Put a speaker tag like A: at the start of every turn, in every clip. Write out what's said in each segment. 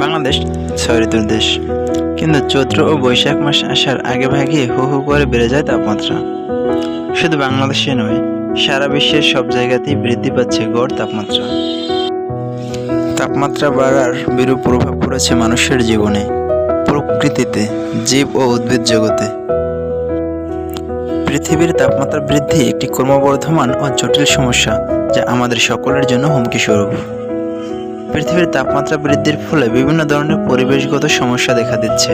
A: বাংলাদেশ ছয় ঋতুর দেশ। কিন্তু চৈত্র ও বৈশাখ মাস আসার আগে ভাগে হু হু করে বেড়ে যায় তাপমাত্রা। শুধু বাংলাদেশে নয়, সারা বিশ্বের সব জায়গাতেই বৃদ্ধি পাচ্ছে গড় তাপমাত্রা। তাপমাত্রা বাড়ার বিরূপ প্রভাব পড়েছে মানুষের জীবনে, প্রকৃতিতে, জীব ও উদ্ভিদ জগতে। পৃথিবীর তাপমাত্রা বৃদ্ধি একটি ক্রমবর্ধমান ও জটিল সমস্যা যা আমাদের সকলের জন্য হুমকি স্বরূপ। পৃথিবীর তাপমাত্রা বৃদ্ধির ফলে বিভিন্ন ধরনের পরিবেশগত সমস্যা দেখা দিচ্ছে।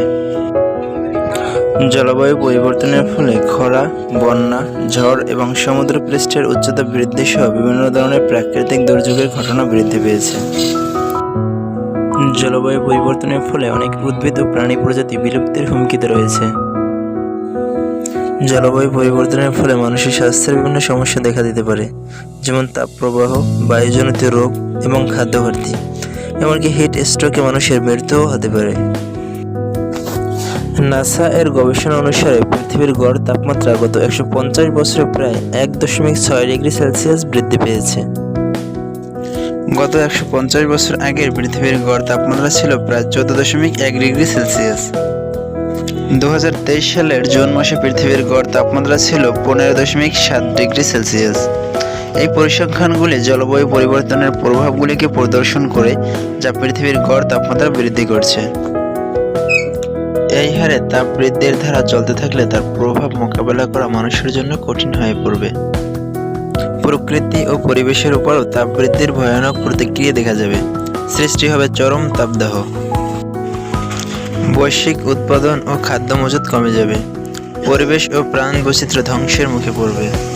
A: জলবায়ু পরিবর্তনের ফলে খরা, বন্যা, ঝড় এবং সমুদ্র পৃষ্ঠের উচ্চতা বৃদ্ধি সহ বিভিন্ন ধরনের প্রাকৃতিক দুর্যোগের ঘটনা বৃদ্ধি পেয়েছে। জলবায়ু পরিবর্তনের ফলে অনেক উদ্ভিদ ও প্রাণী প্রজাতি বিলুপ্তির হুমকিতে রয়েছে। জলবায়ু পরিবর্তনের ফলে মানুষের স্বাস্থ্যের বিভিন্ন সমস্যা দেখা দিতে পারে, যেমন তাপপ্রবাহ, বায়ুজনিত রোগ এবং খাদ্য ঘাটতি এমনকি হিট স্ট্রোকে মানুষের মৃত্যুও হতে পারে। নাসা এর গবেষণা অনুসারে পৃথিবীর গড় তাপমাত্রা গত একশো পঞ্চাশ বছরে প্রায় এক দশমিক ছয় ডিগ্রি সেলসিয়াস বৃদ্ধি পেয়েছে। গত একশো পঞ্চাশ বছর আগের পৃথিবীর গড় তাপমাত্রা ছিল প্রায় চোদ্দ দশমিক এক ডিগ্রি সেলসিয়াস। দুহাজার তেইশ সালের জুন মাসে পৃথিবীর গড় তাপমাত্রা ছিল পনেরো দশমিক সাত ডিগ্রি সেলসিয়াস। এই পরিসংখ্যানগুলি জলবায়ু পরিবর্তনের প্রভাবগুলিকে প্রদর্শন করে, যা পৃথিবীর গড় তাপমাত্রা বৃদ্ধি করছে। এই হারে তাপ বৃদ্ধির ধারা চলতে থাকলে তার প্রভাব মোকাবেলা করা মানুষের জন্য কঠিন হয়ে পড়বে। প্রকৃতি ও পরিবেশের উপরও তাপ বৃদ্ধির ভয়ানক প্রতিক্রিয়া দেখা যাবে। সৃষ্টি হবে চরম তাপদাহ। বৈশ্বিক উৎপাদন ও খাদ্য মজুত কমে যাবে। পরিবেশ ও প্রাণ বৈচিত্র্য ধ্বংসের মুখে পড়বে।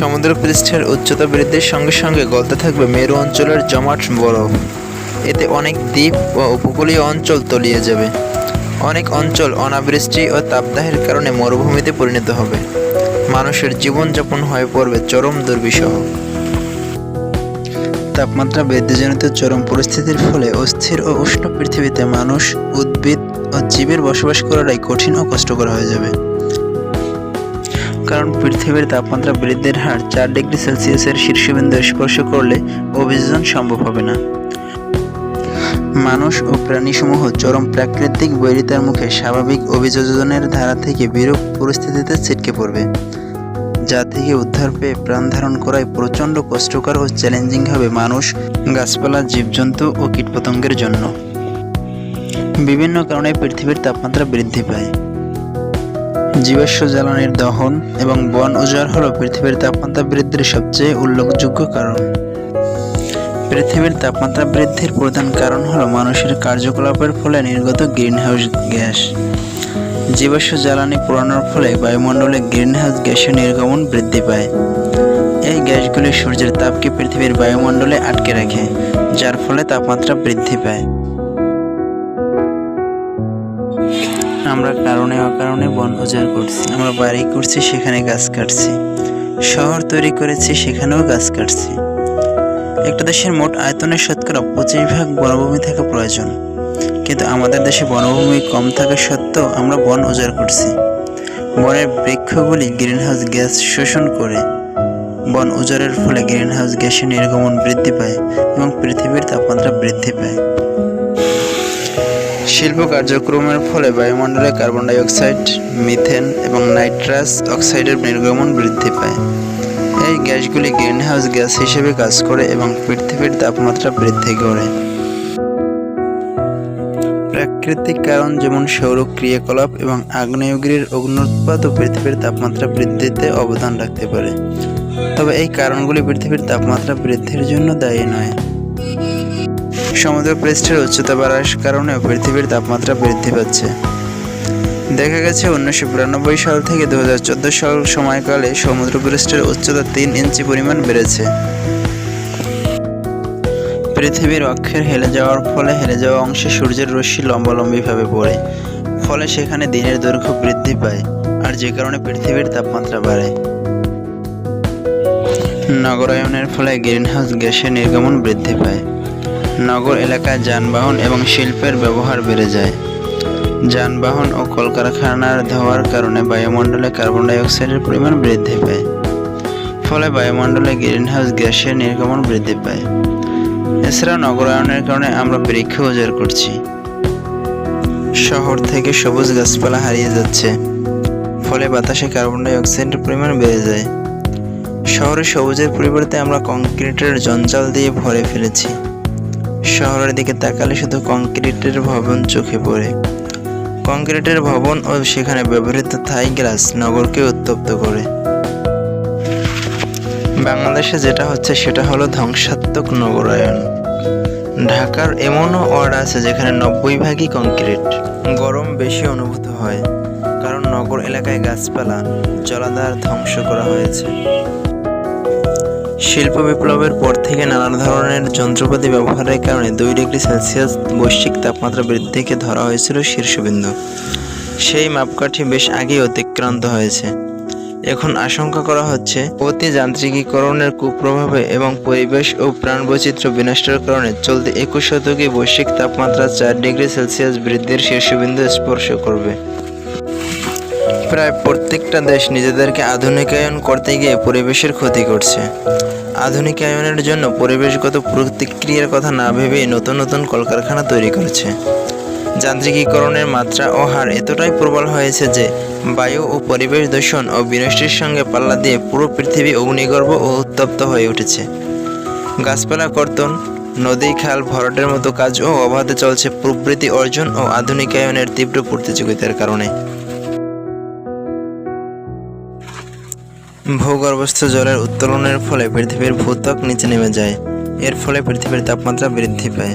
A: সমুদ্র পৃষ্ঠের উচ্চতা বৃদ্ধির সঙ্গে সঙ্গে গলতে থাকবে মেরু অঞ্চলের জমাট বরফ। এতে অনেক দ্বীপ ও উপকূলীয় অঞ্চল তলিয়ে যাবে। অনেক অঞ্চল অনাবৃষ্টি ও তাপদাহের কারণে মরুভূমিতে পরিণত হবে। মানুষের জীবনযাপন হয়ে পড়বে চরম দুর্বিষহ। তাপমাত্রা বৃদ্ধিজনিত চরম পরিস্থিতির ফলে অস্থির ও উষ্ণ পৃথিবীতে মানুষ, উদ্ভিদ ও জীবের বসবাস করাটাই কঠিন ও কষ্টকর হয়ে যাবে। কারণ পৃথিবীর তাপমাত্রা বৃদ্ধির হার চার ডিগ্রি সেলসিয়াসের শীর্ষবিন্দু স্পর্শ করলে অভিযোজন সম্ভব হবে না। মানুষ ও প্রাণীসমূহ চরম প্রাকৃতিক বৈরিতার মুখে স্বাভাবিক অভিযোজনের ধারা থেকে বিরূপ পরিস্থিতিতে ছিটকে পড়বে, যা থেকে উদ্ধার পেয়ে প্রাণ ধারণ করাই প্রচণ্ড কষ্টকর ও চ্যালেঞ্জিং হবে মানুষ, গাছপালা, জীবজন্তু ও কীটপতঙ্গের জন্য। বিভিন্ন কারণে পৃথিবীর তাপমাত্রা বৃদ্ধি পায়। জীবাশ্ম জ্বালানির দহন এবং বন উজাড় হল পৃথিবীর তাপমাত্রা বৃদ্ধির সবচেয়ে উল্লেখযোগ্য কারণ। পৃথিবীর তাপমাত্রা বৃদ্ধির প্রধান কারণ হলো মানুষের কার্যকলাপের ফলে নির্গত গ্রিনহাউস গ্যাস। জীবাশ্ম জ্বালানি পোড়ানোর ফলে বায়ুমণ্ডলে গ্রিনহাউস গ্যাসের নির্গমন বৃদ্ধি পায়। এই গ্যাসগুলি সূর্যের তাপকে পৃথিবীর বায়ুমণ্ডলে আটকে রাখে, যার ফলে তাপমাত্রা বৃদ্ধি পায়। আমরা কারণে অকারণে বন উজাড় করছি। আমরা বাড়ি করছি, সেখানে গাছ কাটছি। শহর তৈরি করেছি, সেখানেও গাছ কাটছি। একটা দেশের মোট আয়তনের শতকরা পঁচিশ ভাগ বনভূমি থাকা প্রয়োজন। কিন্তু আমাদের দেশে বনভূমি কম থাকা সত্ত্বেও আমরা বন উজাড় করছি। বনের বৃক্ষগুলি গ্রিনহাউস গ্যাস শোষণ করে বন উজাড়ের ফলে গ্রিনহাউস গ্যাসের নির্গমন বৃদ্ধি পায় এবং পৃথিবীর তাপমাত্রা বৃদ্ধি পায়। শিল্প কার্যক্রমের ফলে বায়ুমণ্ডলে কার্বন ডাই অক্সাইড মিথেন এবং নাইট্রাস অক্সাইডের নির্গমন বৃদ্ধি পায়। এই গ্যাসগুলি গ্রিনহাউস গ্যাস হিসেবে কাজ করে এবং পৃথিবীর তাপমাত্রা বৃদ্ধি করে। প্রাকৃতিক কারণ যেমন সৌর ক্রিয়াকলাপ এবং আগ্নেয়গিরির অগ্নুৎপাত ও পৃথিবীর তাপমাত্রা বৃদ্ধিতে অবদান রাখতে পারে। তবে এই কারণগুলি পৃথিবীর তাপমাত্রা বৃদ্ধির জন্য দায়ী নয়। সমুদ্র পৃষ্ঠের উচ্চতা বাড়ার কারণে পৃথিবীর তাপমাত্রা বৃদ্ধি পাচ্ছে। দেখা গেছে উনিশশো বিরানব্বই সাল থেকে দুহাজার চোদ্দ সাল সময়কালে সমুদ্রপৃষ্ঠের উচ্চতা তিন ইঞ্চি পরিমাণ বেড়েছে। পৃথিবীর অক্ষের হেলে যাওয়ার ফলে হেলে যাওয়া অংশে সূর্যের রশ্মি লম্বালম্বিভাবে পড়ে, ফলে সেখানে দিনের দৈর্ঘ্য বৃদ্ধি পায় আর যে কারণে পৃথিবীর তাপমাত্রা বাড়ে। নগরায়নের ফলে গ্রিনহাউস গ্যাসের নির্গমন বৃদ্ধি পায়। নগর এলাকায় যানবাহন এবং শিল্পের ব্যবহার বেড়ে যায়। যানবাহন ও কলকারখানার ধোয়ার কারণে বায়ুমণ্ডলে কার্বন ডাই অক্সাইডের পরিমাণ বৃদ্ধি পায়। ফলে বায়ুমণ্ডলে গ্রিনহাউস গ্যাসের নির্গমন বৃদ্ধি পায়। এছাড়া নগরায়নের কারণে আমরা বৃক্ষ উজাড় করছি। শহর থেকে সবুজ গাছপালা হারিয়ে যাচ্ছে। ফলে বাতাসে কার্বন ডাই অক্সাইডের পরিমাণ বেড়ে যায়। শহরে সবুজের পরিবর্তে আমরা কংক্রিটের জঞ্জাল দিয়ে ভরে ফেলেছি। শহরের দিকে তাকালে শুধু কংক্রিটের ভবন চোখে পড়ে। কংক্রিটের ভবন ও সেখানে ব্যবহৃত থাই গ্লাস নগরকে উত্তপ্ত করে। বাংলাদেশে যেটা হচ্ছে সেটা হলো ধ্বংসাত্মক নগরায়ন। ঢাকার এমনও ওয়ার্ড আছে যেখানে নব্বই ভাগই কংক্রিট। গরম বেশি অনুভূত হয়, কারণ নগর এলাকায় গাছপালা, জলাধার ধ্বংস করা হয়েছে। শিল্প বিপ্লবের পর থেকে নানা ধরনের যন্ত্রপাতি ব্যবহারের কারণে দুই ডিগ্রি সেলসিয়াস বৈশ্বিক তাপমাত্রা বৃদ্ধিকে ধরা হয়েছিল শীর্ষবিন্দু। সেই মাপকাঠি বেশ আগেই অতিক্রান্ত হয়েছে। এখন আশঙ্কা করা হচ্ছে অতি যান্ত্রিকীকরণের কুপ্রভাবে এবং পরিবেশ ও প্রাণবৈচিত্র্য বিনষ্টের কারণে চলতি একুশ শতকে বৈশ্বিক তাপমাত্রা চার ডিগ্রি সেলসিয়াস বৃদ্ধির শীর্ষবিন্দু স্পর্শ করবে। প্রায় প্রত্যেকটা দেশ নিজেদেরকে আধুনিকায়ন করতে গিয়ে পরিবেশের ক্ষতি করছে। আধুনিকায়নের জন্য পরিবেশগত প্রতিক্রিয়ার কথা না ভেবেই নতুন নতুন কলকারখানা তৈরি করেছে। যান্ত্রিকীকরণের মাত্রা ও হার এতটাই প্রবল হয়েছে যে বায়ু ও পরিবেশ দূষণ ও বিনষ্টের সঙ্গে পাল্লা দিয়ে পুরো পৃথিবী অগ্নিগর্ভ ও উত্তপ্ত হয়ে উঠেছে। গাছপালা কর্তন, নদী, খাল, ভরাটের মতো কাজও অবাধে চলছে প্রবৃত্তি অর্জন ও আধুনিকায়নের তীব্র প্রতিযোগিতার কারণে। ভূগর্ভস্থ জলের উত্তোলনের ফলে পৃথিবীর ভূত্বক নিচে নেমে যায়। এর ফলে পৃথিবীর তাপমাত্রা বৃদ্ধি পায়।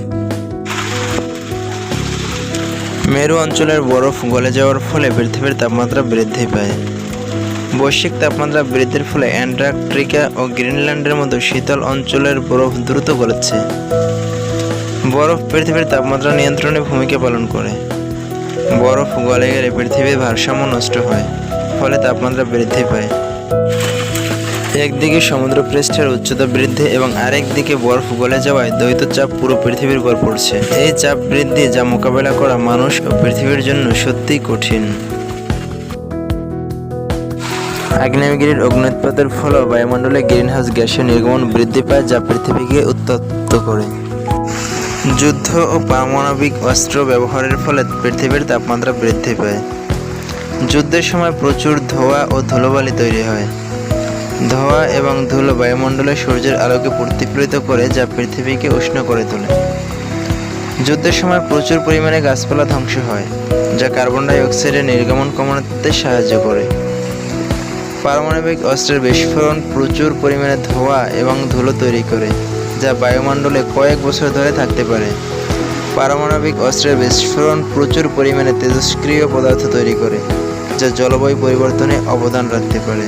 A: মেরু অঞ্চলের বরফ গলে যাওয়ার ফলে পৃথিবীর তাপমাত্রা বৃদ্ধি পায়। বৈশ্বিক তাপমাত্রা বৃদ্ধির ফলে অ্যান্টার্কটিকা ও গ্রিনল্যান্ডের মতো শীতল অঞ্চলের বরফ দ্রুত গলেছে। বরফ পৃথিবীর তাপমাত্রা নিয়ন্ত্রণে ভূমিকা পালন করে। বরফ গলে গেলে পৃথিবীর ভারসাম্য নষ্ট হয়, ফলে তাপমাত্রা বৃদ্ধি পায়। একদিকে সমুদ্রপৃষ্ঠের উচ্চতা বৃদ্ধি এবং আরেক দিকে বরফ গলে যাওয়ায় দ্বৈত চাপ পুরো পৃথিবীর উপর পড়ছে। এই চাপ বৃদ্ধি যা মোকাবেলা করা মানুষ ও পৃথিবীর জন্য সত্যিই কঠিন। আগ্নেয়গিরির অগ্নুৎপাতের ফলে বায়ুমণ্ডলে গ্রিনহাউস গ্যাসের নির্গমন বৃদ্ধি পায় যা পৃথিবীকে উত্তপ্ত করে। যুদ্ধ ও পারমাণবিক অস্ত্র ব্যবহারের ফলে পৃথিবীর তাপমাত্রা বৃদ্ধি পায়। যুদ্ধের সময় প্রচুর ধোঁয়া ও ধুলোবালি তৈরি হয়। ধোঁয়া এবং ধুলো বায়ুমণ্ডলে সূর্যের আলোকে প্রতিফলিত করে যা পৃথিবীকে উষ্ণ করে তোলে। যুদ্ধের সময় প্রচুর পরিমাণে গাছপালা ধ্বংস হয়, যা কার্বন ডাই অক্সাইডের নির্গমন কমাতে সাহায্য করে। পারমাণবিক অস্ত্রের বিস্ফোরণ প্রচুর পরিমাণে ধোঁয়া এবং ধুলো তৈরি করে, যা বায়ুমণ্ডলে কয়েক বছর ধরে থাকতে পারে। পারমাণবিক অস্ত্রের বিস্ফোরণ প্রচুর পরিমাণে তেজস্ক্রিয় পদার্থ তৈরি করে, যা জলবায়ু পরিবর্তনে অবদান রাখতে পারে।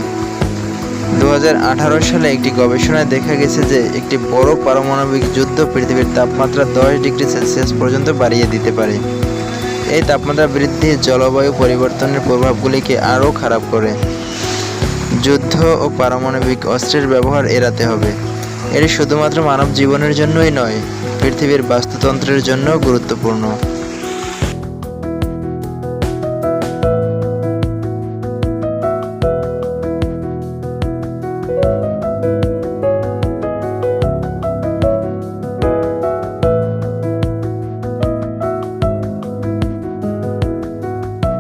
A: দু হাজার আঠারো সালে একটি গবেষণায় দেখা গেছে যে একটি বড় পারমাণবিক যুদ্ধ পৃথিবীর তাপমাত্রা দশ ডিগ্রি সেলসিয়াস পর্যন্ত বাড়িয়ে দিতে পারে। এই তাপমাত্রা বৃদ্ধি জলবায়ু পরিবর্তনের প্রভাবগুলিকে আরও খারাপ করে। যুদ্ধ ও পারমাণবিক অস্ত্রের ব্যবহার এড়াতে হবে। এটি শুধুমাত্র মানব জীবনের জন্যই নয়, পৃথিবীর বাস্তুতন্ত্রের জন্য গুরুত্বপূর্ণ।